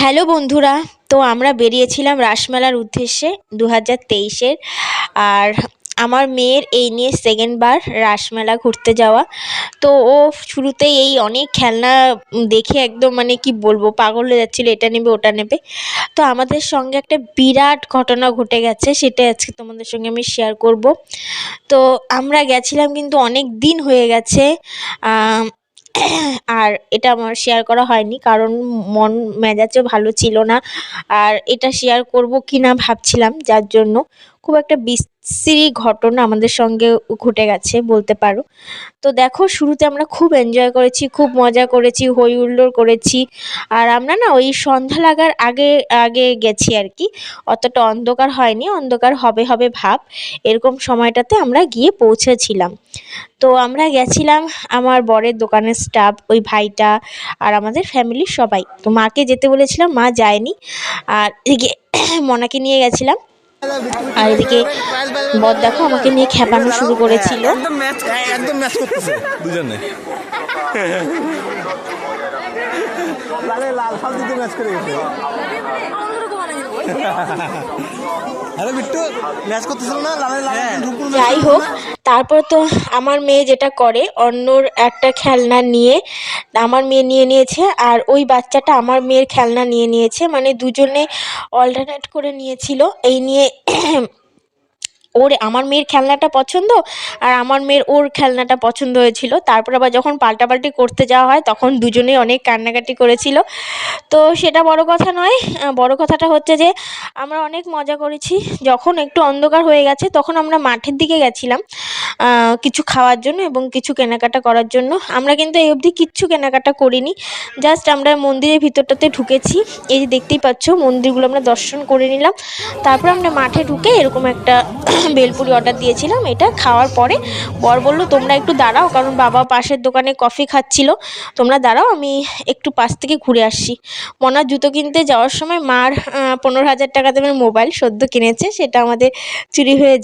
Hello বন্ধুরা, তো আমরা বেরিয়েছিলাম রাসমেলার উদ্দেশ্যে দু হাজার তেইশের। আর আমার মেয়ের এই নিয়ে সেকেন্ড বার রাসমেলা ঘুরতে যাওয়া। তো ও শুরুতেই এই অনেক খেলনা দেখে একদম মানে কি বলব, পাগল হয়ে যাচ্ছিল, এটা নেবে, ওটা নেবে। তো আমাদের সঙ্গে একটা বিরাট ঘটনা ঘটে গেছে, সেটাই আজকে তোমাদের সঙ্গে আমি শেয়ার করব। তো আমরা গেছিলাম কিন্তু অনেক দিন হয়ে গেছে আর এটা আমার শেয়ার করা হয়নি কারণ মন মেজাজও ভালো ছিল না। আর এটা শেয়ার করব কি না ভাবছিলাম, যার জন্য খুব একটা বিশ্রী ঘটনা আমাদের সঙ্গে ঘটে গেছে, বলতে পারো। তো দেখো, শুরুতে আমরা খুব এনজয় করেছি, খুব মজা করেছি হই হুল্লোড় করেছি। আর আমরা না ওই সন্ধ্যা লাগার আগে আগে গেছি আর কি। অতটা অন্ধকার হয়নি, অন্ধকার হবে হবে ভাব। এরকম সময়টাতে আমরা গিয়ে পৌঁছেছিলাম। তো আমরা গেছিলাম আমার বরের দোকানের স্টাফ ওই ভাইটা আর আমাদের ফ্যামিলির সবাই। তো মাকে যেতে বলেছিলাম, মা যায়নি। আর মনাকে নিয়ে গেছিলাম। আর এদিকে বদ দেখো আমাকে নিয়ে খেপানো শুরু করেছিল। একদম ম্যাচ একদম ম্যাচ করতেছে দুজনে। লাল ফাল ম্যাচ করে গেছে। আরে বিট্টু ম্যাচ করতেছিল না লালে লাল রূপপুর যাই হোক তারপর তো আমার মেয়ে যেটা করে অন্যর একটা খেলনা নিয়ে আমার মেয়ে নিয়ে নিয়েছে আর ওই বাচ্চাটা আমার মেয়ের খেলনা নিয়ে নিয়েছে মানে দুজনে অল্টারনেট করে নিয়েছিল। এই নিয়ে ওর, আমার মেয়ের খেলনাটা পছন্দ আর আমার মেয়ের ওর খেলনাটা পছন্দ হয়েছিল। তারপর আবার যখন পাল্টাপাল্টি করতে যাওয়া হয়, তখন দুজনেই অনেক কান্নাকাটি করেছিল। তো সেটা বড় কথা নয় বড় কথাটা হচ্ছে যে আমরা অনেক মজা করেছি। যখন একটু অন্ধকার হয়ে গেছে, তখন আমরা মাঠের দিকে গেছিলাম কিছু খাওয়ার জন্য এবং কিছু কেনাকাটা করার জন্য। আমরা কিন্তু এই অবধি কিচ্ছু কেনাকাটা করিনি, জাস্ট আমরা মন্দিরের ভিতরটাতে ঢুকেছি। এই যে দেখতেই পাচ্ছ, মন্দিরগুলো আমরা দর্শন করে নিলাম। তারপর আমরা মাঠে ঢুকে এরকম একটা বেলপুরি অর্ডার দিয়েছিলাম, এটা খাওয়ার পরে বর বলল, তোমরা একটু দাঁড়াও, কারণ বাবা পাশের দোকানে কফি খাচ্ছিল। তোমরা দাঁড়াও, আমি একটু পাশ থেকে ঘুরে আসছি। মনার জুতো কিনতে যাওয়ার সময় মার পনেরো হাজার টাকা দামের মোবাইল সদ্য কিনেছে, সেটা আমাদের চুরি হয়ে যায়।